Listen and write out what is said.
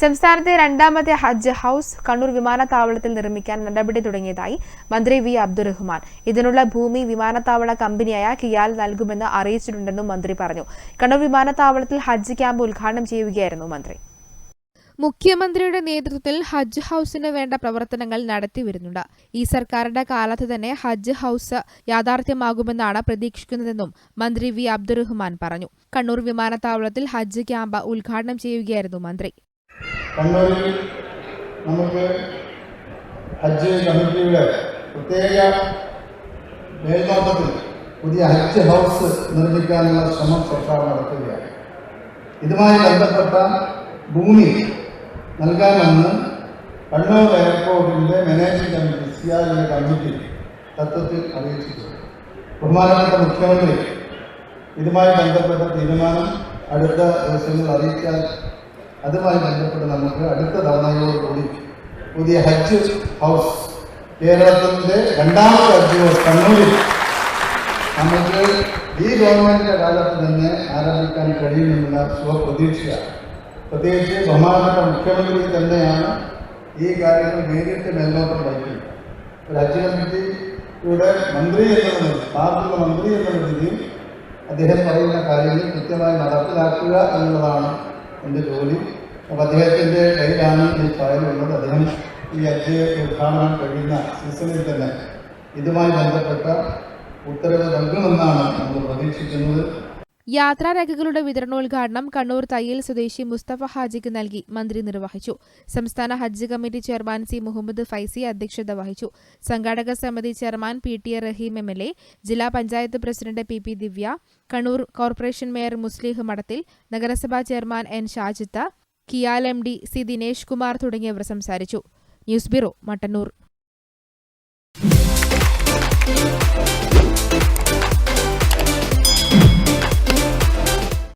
സംസ്ഥാനത്തെ രണ്ടാമത്തെ ഹജ്ജ് ഹൌസ് കണ്ണൂർ വിമാനത്താവളത്തിൽ നിർമ്മിക്കാൻ നടപടി തുടങ്ങിയതായി മന്ത്രി വി അബ്ദുറഹ്മാൻ. ഇതിനുള്ള ഭൂമി വിമാനത്താവള കമ്പനിയായ കിയാൽ നൽകുമെന്ന് അറിയിച്ചിട്ടുണ്ടെന്നും മന്ത്രി പറഞ്ഞു. കണ്ണൂർ വിമാനത്താവളത്തിൽ ഹജ്ജ് ക്യാമ്പ് ഉദ്ഘാടനം ചെയ്യുകയായിരുന്നു മന്ത്രി. മുഖ്യമന്ത്രിയുടെ നേതൃത്വത്തിൽ ഹജ്ജ് ഹൌസിന് വേണ്ട പ്രവർത്തനങ്ങൾ നടത്തിവരുന്നുണ്ട് ഈ സർക്കാരിന്റെ കാലത്ത് തന്നെ ഹജ്ജ് ഹൌസ് യാഥാർത്ഥ്യമാകുമെന്നാണ് പ്രതീക്ഷിക്കുന്നതെന്നും മന്ത്രി വി അബ്ദുറഹ്മാൻ പറഞ്ഞു. കണ്ണൂർ വിമാനത്താവളത്തിൽ ഹജ്ജ് ക്യാമ്പ് ഉദ്ഘാടനം ചെയ്യുകയായിരുന്നു മന്ത്രി. കണ്ണൂരിൽ നമുക്ക് ഹജ്ജ് കമ്മിറ്റിയുടെ പ്രത്യേക മേൽനോട്ടത്തിൽ പുതിയ ഹജ്ജ് ഹൗസ് നിർമ്മിക്കാനുള്ള ശ്രമം സർക്കാർ നടത്തുകയാണ്. ഇതുമായി ബന്ധപ്പെട്ട ഭൂമി നൽകാമെന്ന് കണ്ണൂർ എയർപോർട്ടിന്റെ മാനേജിംഗ് കമ്മിറ്റി സി ആറിന്റെ കമ്മിറ്റി തത്വത്തിൽ അറിയിച്ചിട്ടുണ്ട് ബഹുമാനപ്പെട്ട മുഖ്യമന്ത്രി ഇതുമായി ബന്ധപ്പെട്ട തീരുമാനം അടുത്ത ദിവസങ്ങളിൽ അറിയിക്കാൻ അതുമായി ബന്ധപ്പെട്ട് നമുക്ക് അടുത്ത തവണയോടുകൂടി പുതിയ ഹജ്ജ് ഹൗസ് കേരളത്തിന്റെ രണ്ടാമത്തെ ഹജ്ജ് ഹൗസ് കണ്ണൂരിൽ നമുക്ക് ഈ ഗവൺമെന്റിന്റെ കാലത്ത് തന്നെ ആരംഭിക്കാൻ കഴിയുമെന്നുള്ള ശുഭപ്രതീക്ഷയാണ് പ്രത്യേകിച്ച് ബഹുമാനപ്പെട്ട മുഖ്യമന്ത്രി തന്നെയാണ് ഈ കാര്യങ്ങൾ നേരിട്ട് മേൽനോട്ടം വഹിക്കുന്നത്. ഒരു ഹജ്ജ് കമ്മിറ്റിയുടെ മന്ത്രി എന്ന പാർട്ടിയുടെ മന്ത്രി എന്ന രീതിയിൽ അദ്ദേഹം പറയുന്ന കാര്യങ്ങൾ കൃത്യമായി നടപ്പിലാക്കുക എന്നുള്ളതാണ് എന്റെ ജോലി. അപ്പോൾ അദ്ദേഹത്തിന്റെ കയ്യിലാണ് ഈ ഫയൽ ഉള്ളത്. അദ്ദേഹം ഈ ഹജ്ജ് ഉദ്ഘാടനം കഴിയുന്ന സീസണിൽ തന്നെ ഇതുമായി ബന്ധപ്പെട്ട ഉത്തരവ് നൽകുമെന്നാണ് നമ്മൾ പ്രതീക്ഷിക്കുന്നത്. യാത്രാരേഖകളുടെ വിതരണോദ്ഘാടനം കണ്ണൂർ തയ്യൽ സ്വദേശി മുസ്തഫ ഹാജിക്ക് നൽകി മന്ത്രി നിർവഹിച്ചു. സംസ്ഥാന ഹജ്ജ് committee chairman C Muhammad Faizi അധ്യക്ഷത വഹിച്ചു. സംഘാടക സമിതി chairman P T A Raheem M L A ജില്ലാ panchayat president P P Divya Kannur corporation mayor Muslih Madathil നഗരസഭാ chairman N Shajitha Kial M D C Dinesh Kumar തുടങ്ങിയവർ സംസാരിച്ചു. News bureau Mattannur.